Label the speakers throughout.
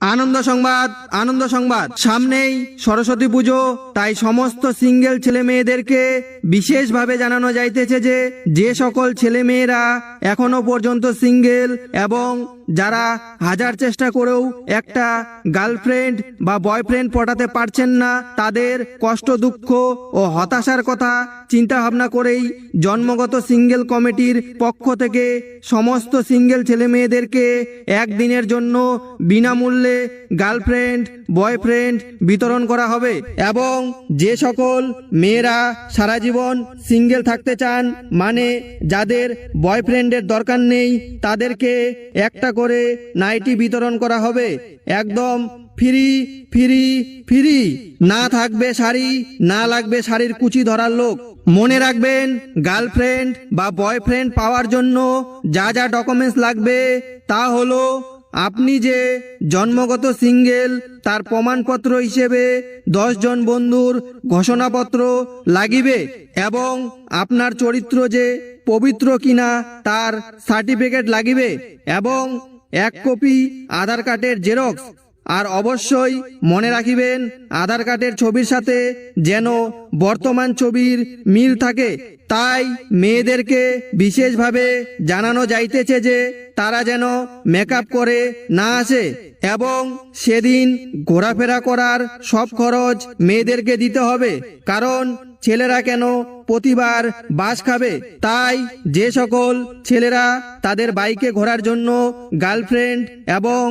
Speaker 1: আনন্দ সংবাদ আনন্দ সংবাদ। সামনেই সরস্বতী পুজো, তাই সমস্ত সিঙ্গেল ছেলে মেয়েদেরকে বিশেষভাবে জানানো যাইতেছে যে যে সকল ছেলে মেয়েরা এখনও পর্যন্ত সিঙ্গেল এবং যারা হাজার চেষ্টা করেও একটা গার্লফ্রেন্ড বা বয়ফ্রেন্ড পটাতে পারছেন না, তাদের কষ্ট, দুঃখ ও হতাশার কথা চিন্তা ভাবনা করেই জন্মগত সিঙ্গেল কমিটির পক্ষ থেকে সমস্ত সিঙ্গেল ছেলে মেয়েদেরকে একদিনের জন্য বিনামূল্যে গার্লফ্রেন্ড, বয়ফ্রেন্ড বিতরণ করা হবে এবং যে সকল মেয়েরা সারা জীবন সিঙ্গেল থাকতে চান মানে যাদের বয়ফ্রেন্ডের দরকার নেই, তাদেরকে একটা করে নাইটি বিতরণ করা হবে। একদম ফ্রি ফ্রি ফ্রি। না থাকবে শাড়ি, না লাগবে শাড়ির কুচি ধরার লোক। মনে রাখবেন, গার্লফ্রেন্ড বা বয়ফ্রেন্ড পাওয়ার জন্য যা যা ডকুমেন্টস লাগবে তা হলো আপনি যে জন্মগত সিঙ্গেল, তার প্রমাণপত্র হিসেবে জন বন্ধুর ঘোষণাপত্র লাগিবে এবং আপনার চরিত্র যে পবিত্র কিনা তার সার্টিফিকেট লাগিবে এবং এক কপি আধার কার্ডের জেরক্স আর অবশ্যই মনে রাখিবেন, আধার কার্ডের ছবির সাথে যেন বর্তমান ছবির মিল থাকে। তাই মেয়েদেরকে বিশেষভাবে জানানো যাইতেছে যে তারা যেন মেকআপ করে না আসে এবং সেদিন ঘোরাফেরা করার সব খরচ মেয়েদেরকে দিতে হবে। কারণ ছেলেরা কেন প্রতিবার বাস খাবে? তাই যে সকল ছেলেরা তাদের বাইকে ঘোরার জন্য গার্লফ্রেন্ড এবং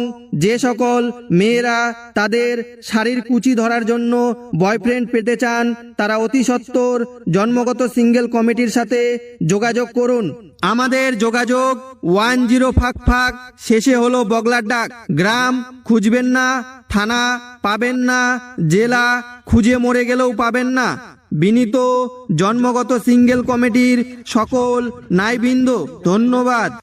Speaker 1: যে সকল মেয়েরা তাদের শাড়ির কুচি ধরার জন্য বয়ফ্রেন্ড পেতে চান, তারা অতি সত্বর জন্মগত সিঙ্গেল কমিটির সাথে যোগাযোগ করুন। আমাদের যোগাযোগ ওয়ান জিরো ফাঁক ফাঁক। শেষে হলো বগলার ডাক। গ্রাম খুঁজবেন না, থানা পাবেন না, জেলা খুঁজে মরে গেলেও পাবেন না। বিনীত জন্মগত সিঙ্গেল কমিটির সকল নাইবৃন্দ, ধন্যবাদ।